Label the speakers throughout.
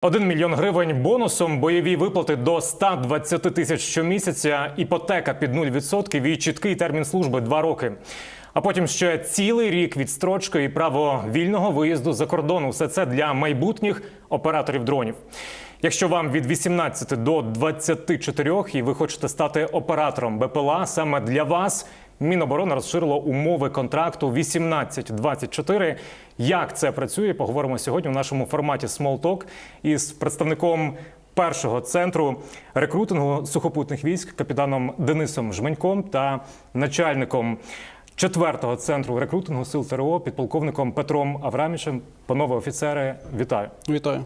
Speaker 1: Один мільйон гривень бонусом, бойові виплати до 120 тисяч щомісяця, іпотека під 0% і чіткий термін служби 2 роки. А потім ще цілий рік відстрочки і право вільного виїзду за кордон. Усе це для майбутніх операторів дронів. Якщо вам від 18 до 24 і ви хочете стати оператором БПЛА, саме для вас Міноборони розширило умови контракту 18-24. Як це працює? Поговоримо сьогодні в нашому форматі Small Talk із представником першого центру рекрутингу сухопутних військ капітаном Денисом Жменьком та начальником четвертого центру рекрутингу сил ТРО підполковником Петром Аврамічем. Панове офіцери, вітаю.
Speaker 2: Вітаю.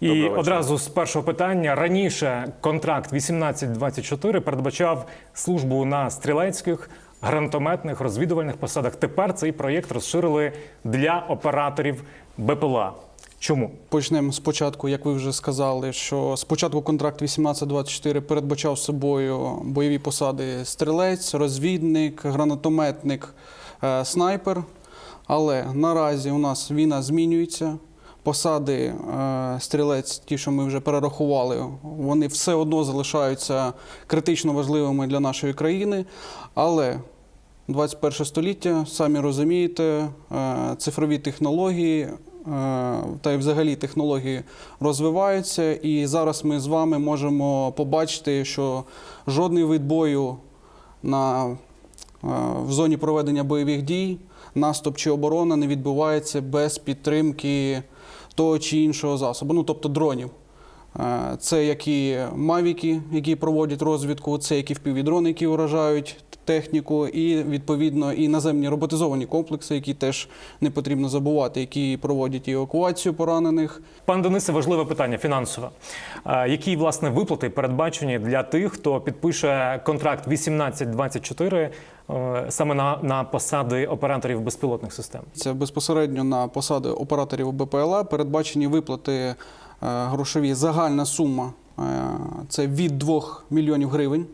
Speaker 1: І
Speaker 3: вечора.
Speaker 1: одразу з першого питання раніше контракт 18-24 передбачав службу на стрілецьких, гранатометних, розвідувальних посадах. Тепер цей проєкт розширили для операторів БПЛА. Чому?
Speaker 2: Почнемо спочатку, як ви вже сказали, що спочатку контракт 18-24 передбачав собою бойові посади стрілець, розвідник, гранатометник, е, снайпер. Але наразі у нас війна змінюється. Посади е, стрілець, ті, що ми вже перерахували, вони все одно залишаються критично важливими для нашої країни. Але 21 століття, самі розумієте, е, цифрові технології е, та й взагалі технології розвиваються. І зараз ми з вами можемо побачити, що жодний вид бою на, в зоні проведення бойових дій, наступ чи оборона не відбувається без підтримки того чи іншого засобу, ну тобто дронів. Е, Це як і мавіки, які проводять розвідку, це як і впівдрони, які вражають техніку, і відповідно і наземні роботизовані комплекси, які теж не потрібно забувати, які проводять евакуацію поранених.
Speaker 1: Пан Денисе, важливе питання фінансове. Які власне виплати передбачені для тих, хто підпише контракт 18-24 е, саме на, на посади операторів безпілотних систем?
Speaker 2: Це безпосередньо на посади операторів БПЛА передбачені виплати е, грошові. Загальна сума е, це від 2 мільйонів гривень.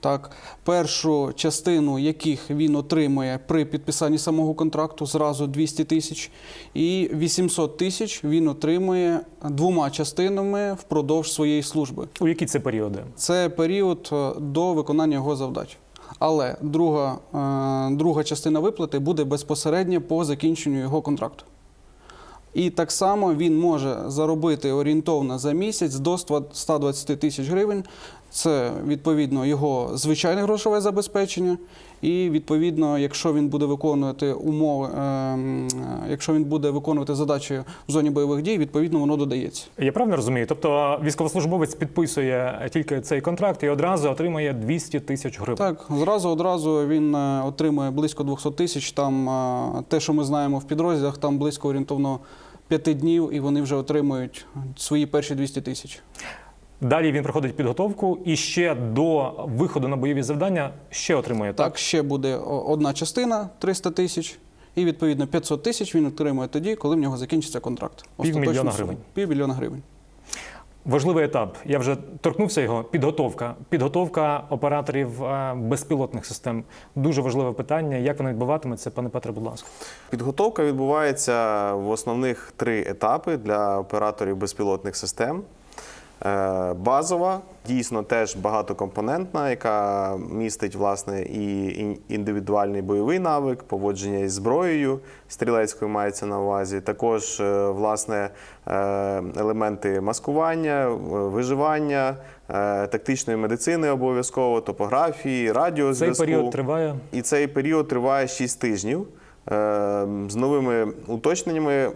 Speaker 2: Так, першу частину яких він отримує при підписанні самого контракту зразу 200 тисяч, і 800 тисяч він отримує двома частинами впродовж своєї служби.
Speaker 1: У які це періоди?
Speaker 2: Це період е, до виконання його завдач. Але друга, е, друга частина виплати буде безпосередньо по закінченню його контракту. І так само він може заробити орієнтовно за місяць до 120 тисяч гривень. Це відповідно його звичайне грошове забезпечення. І відповідно, якщо він буде виконувати умови, ем, е, якщо він буде виконувати задачі в зоні бойових дій, відповідно воно додається.
Speaker 1: Я правильно розумію? Тобто військовослужбовець підписує тільки цей контракт і одразу отримує 200 тисяч гривень.
Speaker 2: Так, зразу одразу він е, отримує близько 200 тисяч. Там е, те, що ми знаємо в підрозділах, там близько орієнтовно п'яти днів, і вони вже отримують свої перші 200 тисяч.
Speaker 1: Далі він проходить підготовку і ще до виходу на бойові завдання ще отримує так.
Speaker 2: Так, ще буде одна частина 300 тисяч. І відповідно 500 тисяч він отримує тоді, коли в нього закінчиться контракт.
Speaker 1: Півмільйона гривень.
Speaker 2: Півмільйона гривень.
Speaker 1: Важливий етап. Я вже торкнувся його. Підготовка. Підготовка операторів е, безпілотних систем. Дуже важливе питання. Як вона відбуватиметься, пане Петре, будь ласка.
Speaker 3: Підготовка відбувається в основних три етапи для операторів безпілотних систем. Е, Базова, дійсно теж багатокомпонентна, яка містить власне і індивідуальний бойовий навик, поводження із зброєю стрілецькою мається на увазі. Також е, власне е, елементи маскування, виживання, тактичної медицини обов'язково, топографії,
Speaker 1: Цей період триває.
Speaker 3: І цей період триває 6 тижнів. З новими уточненнями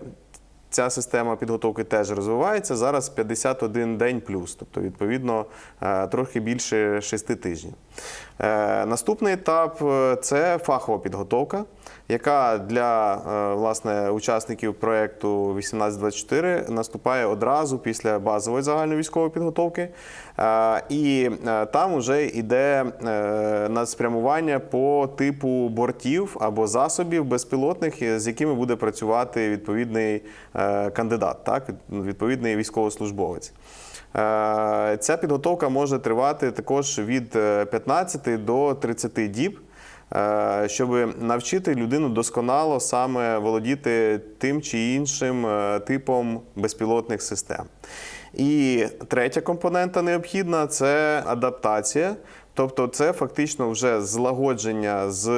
Speaker 3: ця система підготовки теж розвивається. Зараз 51 день плюс, тобто, відповідно, е, трохи більше 6 тижнів. Е, Наступний етап е, це фахова підготовка, яка для е, власне, учасників проєкту 1824 наступає одразу після базової загальної військової підготовки. І там вже йде надспрямування по типу бортів або засобів безпілотних, з якими буде працювати відповідний кандидат, так, відповідний військовослужбовець. Е, Ця підготовка може тривати також від е, 15 до 30 діб. е, щоб навчити людину досконало саме володіти тим чи іншим е, типом безпілотних систем. І третя компонента необхідна це адаптація. Тобто це фактично вже злагодження з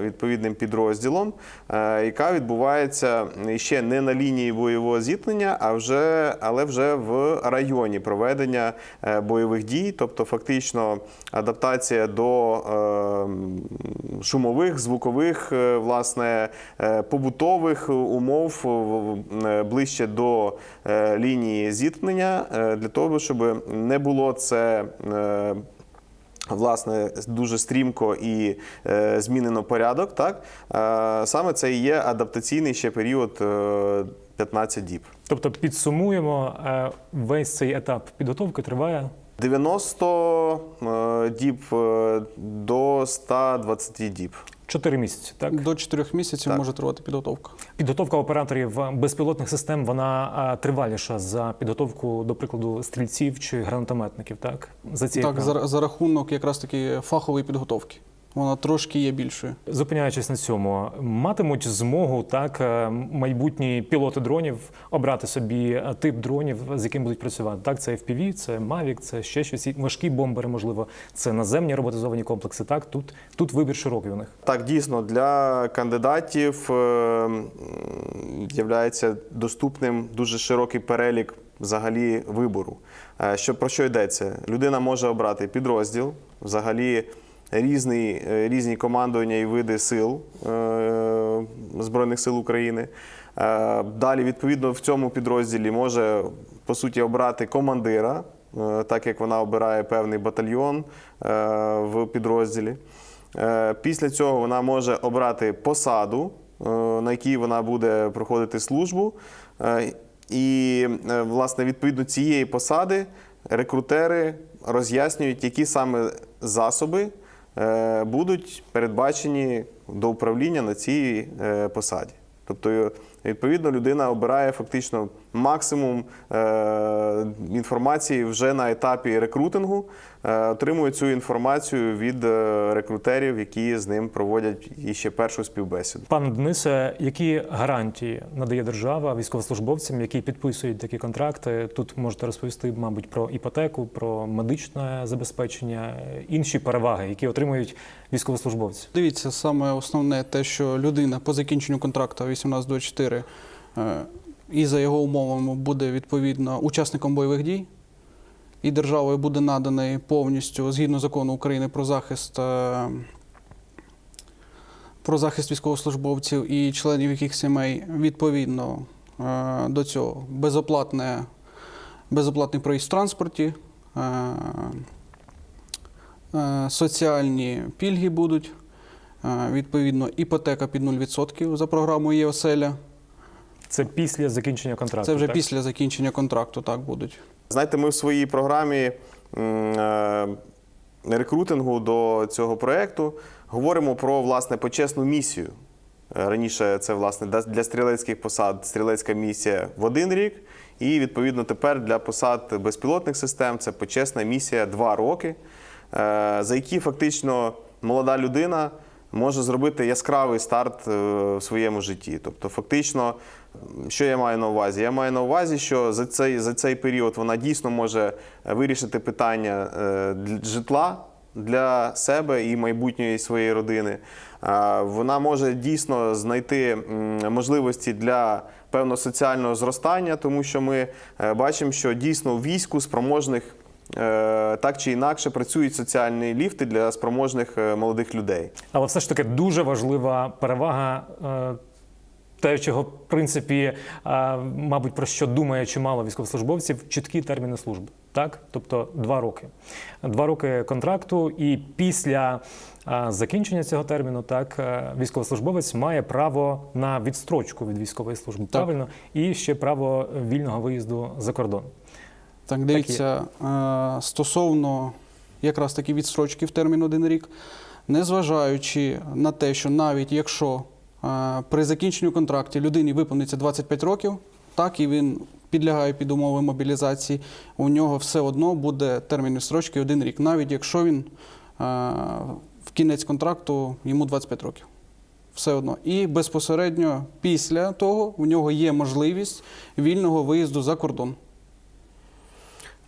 Speaker 3: відповідним підрозділом, е, яка відбувається ще не на лінії бойового зіткнення, а вже, але вже в районі проведення е, бойових дій, тобто фактично адаптація до е, шумових, звукових, е, власне, е, побутових умов е, ближче до е, лінії зіткнення, е, для того, щоб не було це. Власне, дуже стрімко і е, змінено порядок. Так е, саме це і є адаптаційний ще період е, 15 діб.
Speaker 1: Тобто підсумуємо, е, весь цей етап підготовки триває
Speaker 3: 90 е, діб е, до 120 діб.
Speaker 1: Чотири місяці. Так
Speaker 2: До чотирьох місяців
Speaker 3: Так.
Speaker 2: може тривати підготовка.
Speaker 1: підготовка операторів безпілотних систем вона е, триваліша за підготовку, до прикладу, стрільців чи гранатометників. Так за цією
Speaker 2: Так, за, за рахунок якраз таки фахової підготовки. Вона трошки є більшою.
Speaker 1: Зупиняючись на цьому, матимуть змогу так е, майбутні пілоти дронів обрати собі е, тип дронів, з яким будуть працювати. Так, це FPV, це Mavic, це ще щось важкі бомбери, можливо, це наземні роботизовані комплекси. Так, тут, тут вибір широкий у них.
Speaker 3: Так, дійсно, для кандидатів е, являється доступним дуже широкий перелік взагалі вибору. Що про що йдеться? Людина може обрати підрозділ, взагалі різний, е, різні командування і види сил е, Збройних сил України. Е, Далі, відповідно, в цьому підрозділі може по суті обрати командира, так як вона обирає певний батальйон в підрозділі. Після цього вона може обрати посаду, на якій вона буде проходити службу. І, власне, відповідно цієї посади рекрутери роз'яснюють, які саме засоби будуть передбачені до управління на цій е, посаді. Тобто, е, відповідно, людина обирає фактично максимум е, інформації вже на етапі рекрутингу, е, отримує цю інформацію від е, рекрутерів, які з ним проводять іще першу співбесіду.
Speaker 1: Пане Денисе, які гарантії надає держава військовослужбовцям, які підписують такі контракти? Тут можете розповісти, мабуть, про іпотеку, про медичне забезпечення, інші переваги, які отримують військовослужбовці.
Speaker 2: Дивіться, саме основне те, що людина по закінченню контракту 1824 е, і за його умовами буде відповідно учасником бойових дій, і державою буде наданий повністю згідно закону України про захист. е, Про захист військовослужбовців і членів яких сімей відповідно е, до цього безоплатне, безоплатний проїзд в транспорті, е, соціальні пільги будуть, відповідно, іпотека під 0% за програмою «Є-оселя».
Speaker 1: Це після закінчення контракту.
Speaker 2: Це вже
Speaker 1: так?
Speaker 2: після закінчення контракту так будуть.
Speaker 3: Знаєте, ми в своїй програмі е, рекрутингу до цього проєкту говоримо про власне почесну місію. Е, Раніше це власне для стрілецьких посад стрілецька місія в один рік, і відповідно тепер для посад безпілотних систем це почесна місія два роки, е, за які фактично молода людина може зробити яскравий старт е, в своєму житті. Тобто, фактично, що я маю на увазі? Я маю на увазі, що за цей, за цей період вона дійсно може вирішити питання е, житла для себе і майбутньої своєї родини. Вона може дійсно знайти можливості для певного соціального зростання, тому що ми е, бачимо, що дійсно війську спроможних так чи інакше працюють соціальні ліфти для спроможних е, молодих людей.
Speaker 1: Але все ж таки дуже важлива перевага. е, Те, чого, в принципі, е, мабуть, про що думає чимало військовослужбовців, чіткі терміни служби. Так? Тобто два роки. Два роки контракту, і після е, закінчення цього терміну, так, е, військовослужбовець має право на відстрочку від військової служби. Правильно, і ще право вільного виїзду за кордон.
Speaker 2: Так, дивіться, е, стосовно якраз таки відстрочки в термін один рік, незважаючи на те, що навіть якщо е, при закінченню контракту людині виповниться 25 років, так і він підлягає під умови мобілізації, у нього все одно буде термін відстрочки один рік, навіть якщо він е, в кінець контракту йому 25 років. Все одно. І безпосередньо після того у нього є можливість вільного виїзду за кордон.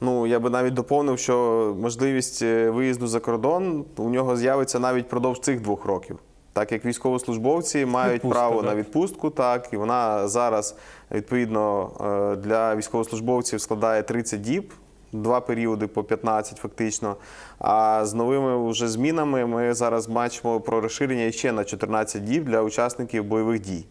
Speaker 3: Ну, я би навіть доповнив, що можливість е, виїзду за кордон у нього з'явиться навіть впродовж цих двох років. Так як військовослужбовці мають
Speaker 1: Відпустка,
Speaker 3: право
Speaker 1: так.
Speaker 3: на відпустку, так і вона зараз відповідно е, для військовослужбовців складає 30 діб, два періоди по 15 фактично. А з новими вже змінами ми зараз бачимо про розширення ще на 14 діб для учасників бойових дій.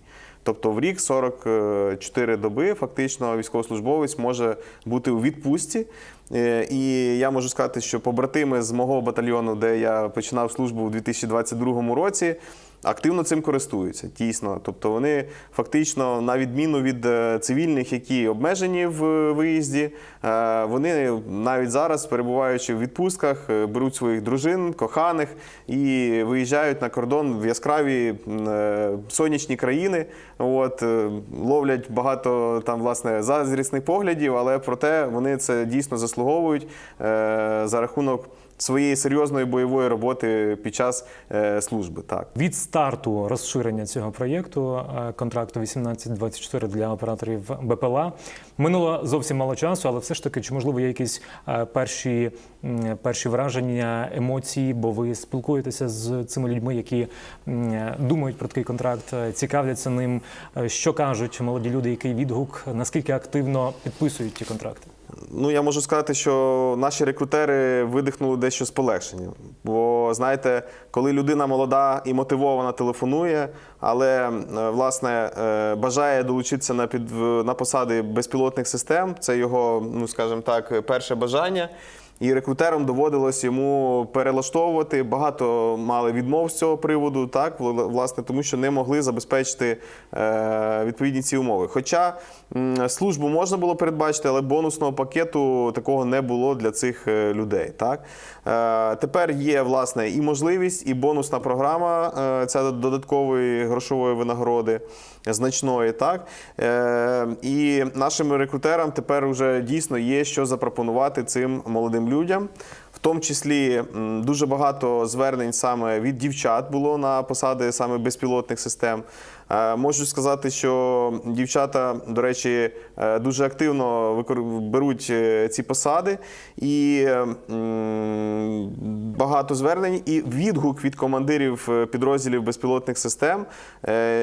Speaker 3: Тобто в рік 44 доби фактично військовослужбовець може бути у відпустці. Е, І я можу сказати, що побратими з мого батальйону, де я починав службу у 2022 році, активно цим користуються. Дійсно. Тобто вони фактично, на відміну від е, цивільних, які обмежені в е, виїзді, е, вони навіть зараз, перебуваючи в відпустках, беруть своїх дружин, коханих і виїжджають на кордон в яскраві сонячні країни. От, ловлять багато там власне заздрісних поглядів, але проте вони це дійсно заслуговують за рахунок своєї серйозної бойової роботи під час е, служби. Так.
Speaker 1: Від старту розширення цього проєкту е, контракту 1824 для операторів БПЛА минуло зовсім мало часу, але все ж таки, чи можливо є якісь е, перші, перші враження, емоції, бо ви спілкуєтеся з цими людьми, які думають про такий контракт, цікавляться ним. Що кажуть молоді люди, який відгук, наскільки активно підписують ті контракти?
Speaker 3: Ну, я можу сказати, що наші рекрутери видихнули дещо з полегшенням. Бо знаєте, коли людина молода і мотивована телефонує, але е, власне е, бажає долучитися на під на посади безпілотних систем, це його, ну скажімо так, перше бажання. І рекрутерам доводилось йому перелаштовувати. Багато мали відмов з цього приводу, так вла- власне, тому що не могли забезпечити е, відповідні ці умови. Хоча службу можна було передбачити, але бонусного пакету такого не було для цих е, людей. Так тепер є власне і можливість, і бонусна програма е, ця додаткової грошової винагороди значної. Так е, і нашим рекрутерам тепер вже дійсно є що запропонувати цим молодим людям. В тому числі дуже багато звернень саме від дівчат було на посади саме безпілотних систем. Е, Можу сказати, що дівчата, до речі, е, дуже активно беруть е, ці посади, і багато звернень, і відгук від командирів підрозділів безпілотних систем,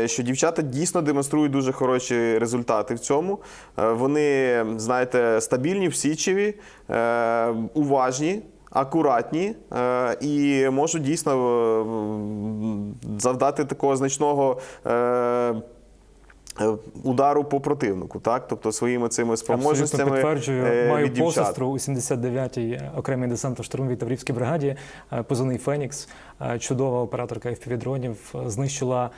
Speaker 3: що дівчата дійсно демонструють дуже хороші результати в цьому. Вони, знаєте, стабільні, всічеві, уважні. Акуратні і можуть дійсно завдати такого значного удару по противнику, так? Тобто своїми цими
Speaker 1: Абсолютно
Speaker 3: спроможностями
Speaker 1: підтверджую.
Speaker 3: е,
Speaker 1: Маю посестру у 79-й окремій десантно-штурмовій Таврівській бригаді, е, позивний Фенікс. Е, Чудова операторка FPV-дронів е, знищила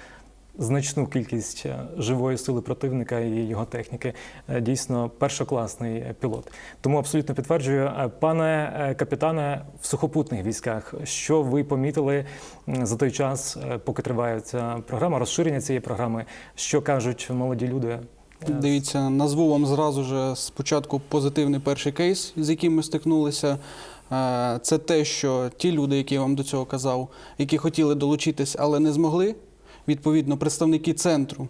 Speaker 1: значну кількість е, живої сили противника і його техніки. Е, Дійсно, першокласний е, пілот. Тому абсолютно підтверджую, пане капітане, в сухопутних військах, що ви помітили за той час, поки триває ця програма, розширення цієї програми, що кажуть молоді люди?
Speaker 2: Дивіться, назву вам зразу же спочатку позитивний перший кейс, з яким ми стикнулися. Це те, що ті люди, які я вам до цього казав, які хотіли долучитись, але не змогли. Відповідно, представники центру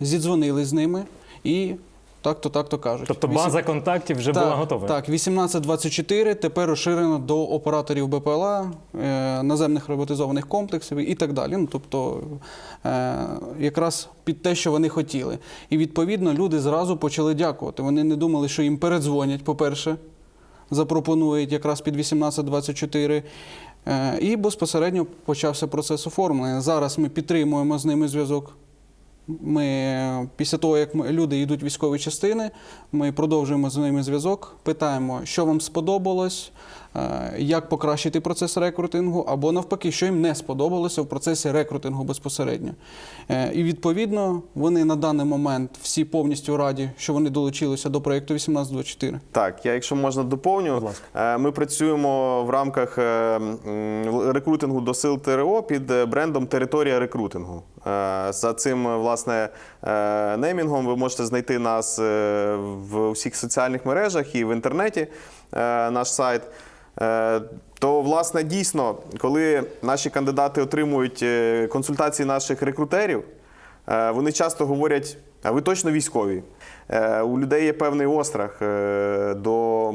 Speaker 2: зідзвонили з ними і так-то, так-то кажуть.
Speaker 1: Тобто база контактів вже
Speaker 2: так,
Speaker 1: була готова.
Speaker 2: Так, 1824 тепер розширено до операторів БПЛА, е, наземних роботизованих комплексів і так далі. Ну, тобто е, якраз під те, що вони хотіли. І відповідно люди зразу почали дякувати. Вони не думали, що їм передзвонять, по-перше, запропонують якраз під 1824. Е, І безпосередньо почався процес оформлення. Зараз ми підтримуємо з ними зв'язок. Ми після того, як люди йдуть в військові частини, ми продовжуємо з ними зв'язок, питаємо, що вам сподобалось, як покращити процес рекрутингу, або навпаки, що їм не сподобалося в процесі рекрутингу безпосередньо. Е, І відповідно вони на даний момент всі повністю раді, що вони долучилися до проєкту 1824.
Speaker 3: Так, я, якщо можна доповню. Е, ми працюємо в рамках е, рекрутингу до сил ТРО під е, брендом Територія рекрутингу. Е, За цим е, власне е, неймінгом ви можете знайти нас е, в усіх соціальних мережах і в інтернеті. е, Наш сайт. Е, То, власне, дійсно, коли наші кандидати отримують е, консультації наших рекрутерів, е, вони часто говорять: а ви точно військові? Е, У людей є певний острах е, до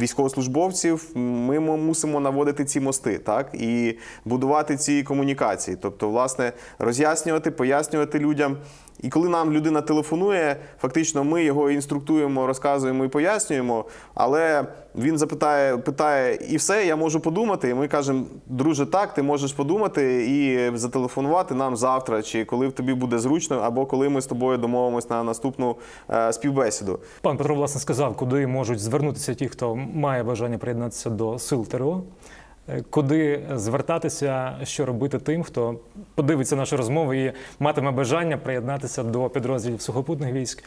Speaker 3: військовослужбовців. Ми мусимо наводити ці мости, так і будувати ці комунікації. Тобто, власне, роз'яснювати, пояснювати людям. І коли нам людина телефонує, фактично ми його інструктуємо, розказуємо і пояснюємо. Але він запитає, питає, і все, я можу подумати. І ми кажемо, друже, так, ти можеш подумати і зателефонувати нам завтра, чи коли в тобі буде зручно, або коли ми з тобою домовимось на наступну е, співбесіду.
Speaker 1: Пан Петро власне сказав, куди можуть звернутися ті, хто має бажання приєднатися до сил ТРО. Е, Куди звертатися, що робити тим, хто подивиться нашу розмову і матиме бажання приєднатися до підрозділів сухопутних військ?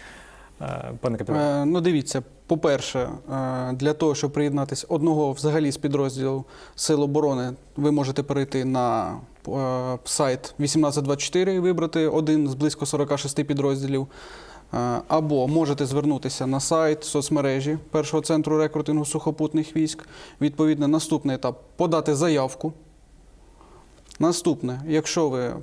Speaker 1: Е, Пане капітане.
Speaker 2: Ну, дивіться, по-перше, для того, щоб приєднатися одного взагалі з підрозділів Сил оборони, ви можете перейти на сайт 1824 і вибрати один з близько 46 підрозділів. Е, Або можете звернутися на сайт соцмережі першого центру рекрутингу сухопутних військ. Відповідно, наступний етап подати заявку. Наступне, якщо ви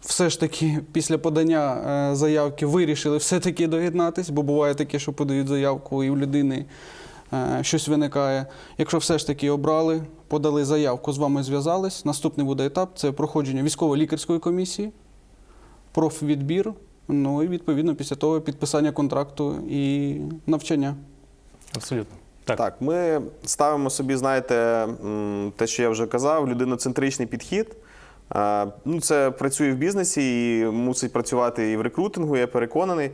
Speaker 2: все ж таки після подання е, заявки вирішили все-таки доєднатись, бо буває таке, що подають заявку і у людини е, щось виникає. Якщо все ж таки обрали, подали заявку, з вами зв'язались, наступний буде етап це проходження військово-лікарської комісії, профвідбір, ну і відповідно після того підписання контракту і навчання.
Speaker 1: Абсолютно. Так.
Speaker 3: Так, ми ставимо собі, знаєте, те, що я вже казав, людиноцентричний підхід. Ну, це працює в бізнесі і мусить працювати і в рекрутингу, я переконаний.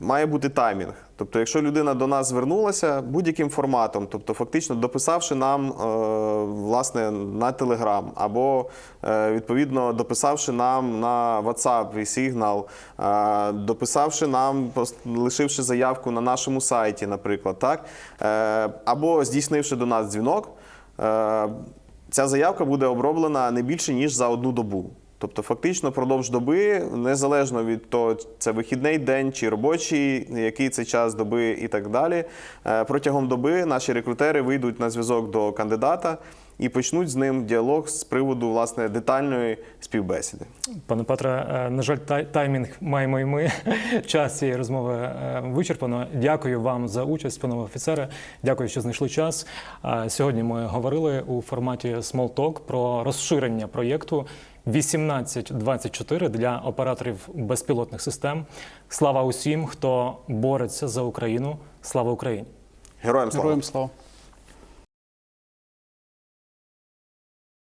Speaker 3: Має бути таймінг. Тобто, якщо людина до нас звернулася будь-яким форматом, тобто фактично дописавши нам е, власне на Telegram, або е, відповідно дописавши нам на WhatsApp і Signal, е, дописавши нам, лишивши заявку на нашому сайті, наприклад, так, або здійснивши до нас дзвінок. Ця заявка буде оброблена не більше ніж за одну добу. Тобто, фактично, продовж доби, незалежно від того, це вихідний день чи робочий, який це час доби і так далі. е, Протягом доби наші рекрутери вийдуть на зв'язок до кандидата і почнуть з ним діалог з приводу власне детальної співбесіди.
Speaker 1: Пане Петре, е, на жаль, тай- таймінг маємо і ми. Час цієї розмови е, вичерпано. Дякую вам за участь, панове офіцери. Дякую, що знайшли час. Сьогодні ми говорили у форматі Small Talk про розширення проєкту 1824 для операторів безпілотних систем. Слава усім, хто бореться за Україну. Слава Україні!
Speaker 3: Героям слава!
Speaker 2: Героям слава!